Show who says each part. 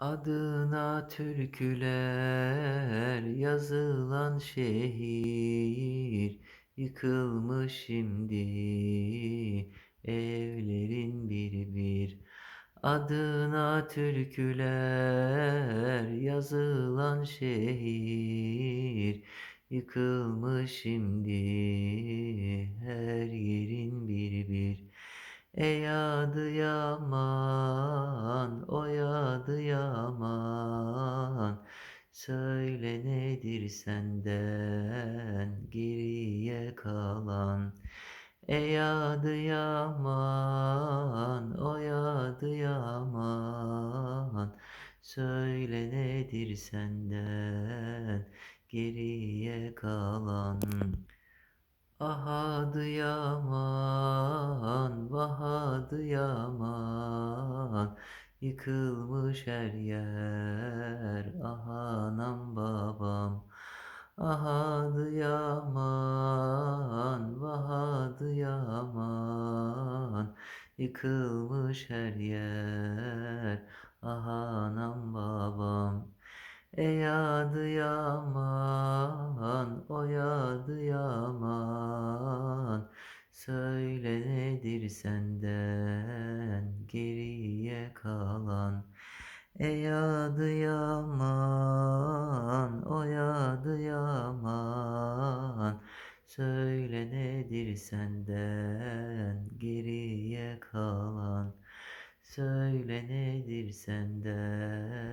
Speaker 1: Adına türküler yazılan şehir Yıkılmış şimdi. Evlerin bir bir. Adına türküler yazılan şehir Yıkılmış şimdi. Her yerin bir bir. Ey adı yaman, o adı yaman. Söyle nedir senden geriye kalan? Ey adı yaman, o adı yaman. Söyle nedir senden geriye kalan? Ahadı yaman, vahadı yaman Yıkılmış her yer, ah anam babam. Ahadı yaman, vahadı yaman. Yıkılmış her yer, ah anam babam. Ey adı yaman, o adı yaman. Söyle nedir senden geriye kalan. Ey adı yaman, o adı yaman. Söyle nedir senden geriye kalan? Söyle nedir senden